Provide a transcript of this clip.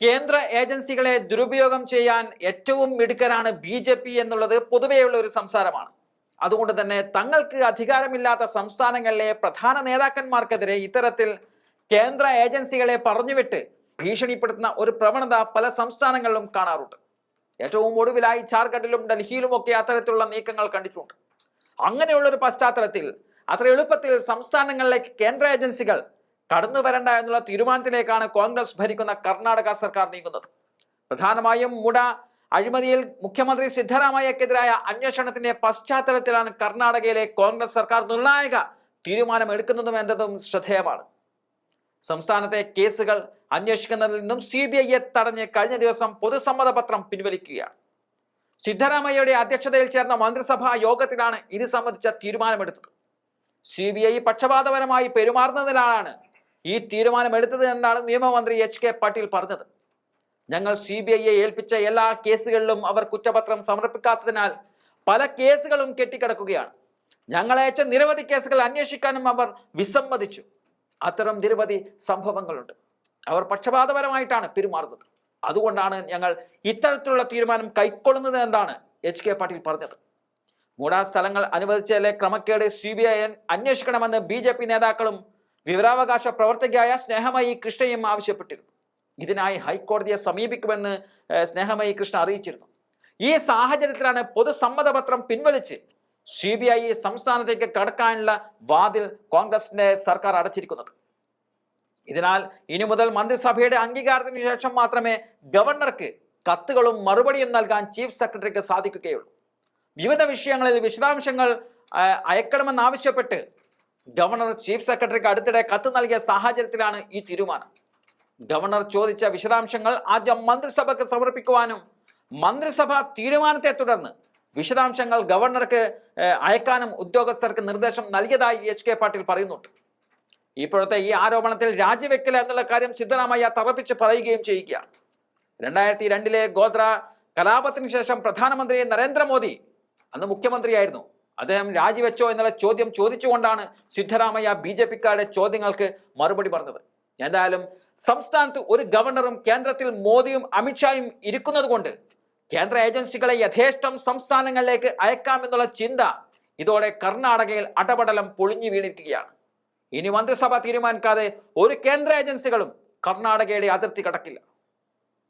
കേന്ദ്ര ഏജൻസികളെ ദുരുപയോഗം ചെയ്യാൻ ഏറ്റവും മിടുക്കരാണ് ബി ജെ പി എന്നുള്ളത് പൊതുവെയുള്ള ഒരു സംസാരമാണ്. അതുകൊണ്ട് തന്നെ തങ്ങൾക്ക് അധികാരമില്ലാത്ത സംസ്ഥാനങ്ങളിലെ പ്രധാന നേതാക്കന്മാർക്കെതിരെ ഇത്തരത്തിൽ കേന്ദ്ര ഏജൻസികളെ പറഞ്ഞുവിട്ട് ഭീഷണിപ്പെടുത്തുന്ന ഒരു പ്രവണത പല സംസ്ഥാനങ്ങളിലും കാണാറുണ്ട്. ഏറ്റവും ഒടുവിലായി ജാർഖണ്ഡിലും ഡൽഹിയിലും ഒക്കെ അത്തരത്തിലുള്ള നീക്കങ്ങൾ കണ്ടിട്ടുണ്ട്. അങ്ങനെയുള്ള ഒരു പശ്ചാത്തലത്തിൽ അത്ര എളുപ്പത്തിൽ സംസ്ഥാനങ്ങളിലേക്ക് കേന്ദ്ര ഏജൻസികൾ കടന്നു വരണ്ട എന്നുള്ള തീരുമാനത്തിലേക്കാണ് കോൺഗ്രസ് ഭരിക്കുന്ന കർണാടക സർക്കാർ നീങ്ങുന്നത്. പ്രധാനമായും മുട അഴിമതിയിൽ മുഖ്യമന്ത്രി സിദ്ധരാമയ്യക്കെതിരായ അന്വേഷണത്തിന്റെ പശ്ചാത്തലത്തിലാണ് കർണാടകയിലെ കോൺഗ്രസ് സർക്കാർ നിർണായക തീരുമാനം എടുക്കുന്നതും എന്നതും ശ്രദ്ധേയമാണ്. സംസ്ഥാനത്തെ കേസുകൾ അന്വേഷിക്കുന്നതിൽ നിന്നും സി ബി ഐയെ തടഞ്ഞ് കഴിഞ്ഞ ദിവസം പൊതുസമ്മതപത്രം പിൻവലിക്കുകയാണ്. സിദ്ധരാമയ്യയുടെ അധ്യക്ഷതയിൽ ചേർന്ന മന്ത്രിസഭാ യോഗത്തിലാണ് ഇത് സംബന്ധിച്ച തീരുമാനമെടുത്തത്. സി ബി ഐ പക്ഷപാതപരമായി പെരുമാറുന്നതിനാണ് ഈ തീരുമാനമെടുത്തത് എന്നാണ് നിയമമന്ത്രി എച്ച് കെ പാട്ടീൽ പറഞ്ഞത്? ഞങ്ങൾ സി ബി ഐയെ ഏൽപ്പിച്ച എല്ലാ കേസുകളിലും അവർ കുറ്റപത്രം സമർപ്പിക്കാത്തതിനാൽ പല കേസുകളും കെട്ടിക്കിടക്കുകയാണ്. ഞങ്ങളയച്ച നിരവധി കേസുകൾ അന്വേഷിക്കാനും അവർ വിസമ്മതിച്ചു. അത്തരം നിരവധി സംഭവങ്ങളുണ്ട്. അവർ പക്ഷപാതപരമായിട്ടാണ് പെരുമാറുന്നത്. അതുകൊണ്ടാണ് ഞങ്ങൾ ഇത്തരത്തിലുള്ള തീരുമാനം കൈക്കൊള്ളുന്നത് എന്നാണ് എച്ച് കെ പാട്ടീൽ പറഞ്ഞത്. മൂടാ സ്ഥലങ്ങൾ അനുവദിച്ചതിലെ ക്രമക്കേട് സി ബി ഐ അന്വേഷിക്കണമെന്ന് ബി ജെ പി നേതാക്കളും വിവരാവകാശ പ്രവർത്തകയായ സ്നേഹമയി കൃഷ്ണയും ആവശ്യപ്പെട്ടിരുന്നു. ഇതിനായി ഹൈക്കോടതിയെ സമീപിക്കുമെന്ന് സ്നേഹമയി കൃഷ്ണ അറിയിച്ചിരുന്നു. ഈ സാഹചര്യത്തിലാണ് പൊതുസമ്മതപത്രം പിൻവലിച്ച് സി ബി ഐ സംസ്ഥാനത്തേക്ക് കടക്കാനുള്ള വാതിൽ കോൺഗ്രസിന്റെ സർക്കാർ അടച്ചിരിക്കുന്നത്. ഇതിനാൽ ഇനി മുതൽ മന്ത്രിസഭയുടെ അംഗീകാരത്തിന് ശേഷം മാത്രമേ ഗവർണർക്ക് കത്തുകളും മറുപടിയും നൽകാൻ ചീഫ് സെക്രട്ടറിക്ക് സാധിക്കുകയുള്ളൂ. വിവിധ വിഷയങ്ങളിൽ വിശദാംശങ്ങൾ അയക്കണമെന്നാവശ്യപ്പെട്ട് ഗവർണർ ചീഫ് സെക്രട്ടറിക്ക് അടുത്തിടെ കത്ത് നൽകിയ സാഹചര്യത്തിലാണ് ഈ തീരുമാനം. ഗവർണർ ചോദിച്ച വിശദാംശങ്ങൾ ആദ്യം മന്ത്രിസഭയ്ക്ക് സമർപ്പിക്കുവാനും മന്ത്രിസഭ തീരുമാനത്തെ തുടർന്ന് വിശദാംശങ്ങൾ ഗവർണർക്ക് അയക്കാനും ഉദ്യോഗസ്ഥർക്ക് നിർദ്ദേശം നൽകിയതായി എച്ച് കെ പാട്ടീൽ പറയുന്നുണ്ട്. ഇപ്പോഴത്തെ ഈ ആരോപണത്തിൽ രാജിവെക്കില്ല എന്നുള്ള കാര്യം സിദ്ധരാമയ്യ തറപ്പിച്ച് പറയുകയും ചെയ്യുക രണ്ടായിരത്തി രണ്ടിലെ ഗോത്ര കലാപത്തിന് ശേഷം പ്രധാനമന്ത്രി നരേന്ദ്രമോദി അന്ന് മുഖ്യമന്ത്രിയായിരുന്നു. അദ്ദേഹം രാജിവെച്ചോ എന്നുള്ള ചോദ്യം ചോദിച്ചുകൊണ്ടാണ് സിദ്ധരാമയ്യ ബി ജെ പിക്കാരുടെ ചോദ്യങ്ങൾക്ക് മറുപടി പറഞ്ഞത്. എന്തായാലും സംസ്ഥാനത്ത് ഒരു ഗവർണറും കേന്ദ്രത്തിൽ മോദിയും അമിത്ഷായും ഇരിക്കുന്നത് കൊണ്ട് കേന്ദ്ര ഏജൻസികളെ യഥേഷ്ടം സംസ്ഥാനങ്ങളിലേക്ക് അയക്കാമെന്നുള്ള ചിന്ത ഇതോടെ കർണാടകയിൽ അടപടലം പൊളിഞ്ഞു വീണിരിക്കുകയാണ്. ഇനി മന്ത്രിസഭ തീരുമാനിക്കാതെ ഒരു കേന്ദ്ര ഏജൻസികളും കർണാടകയുടെ അതിർത്തി കടക്കില്ല.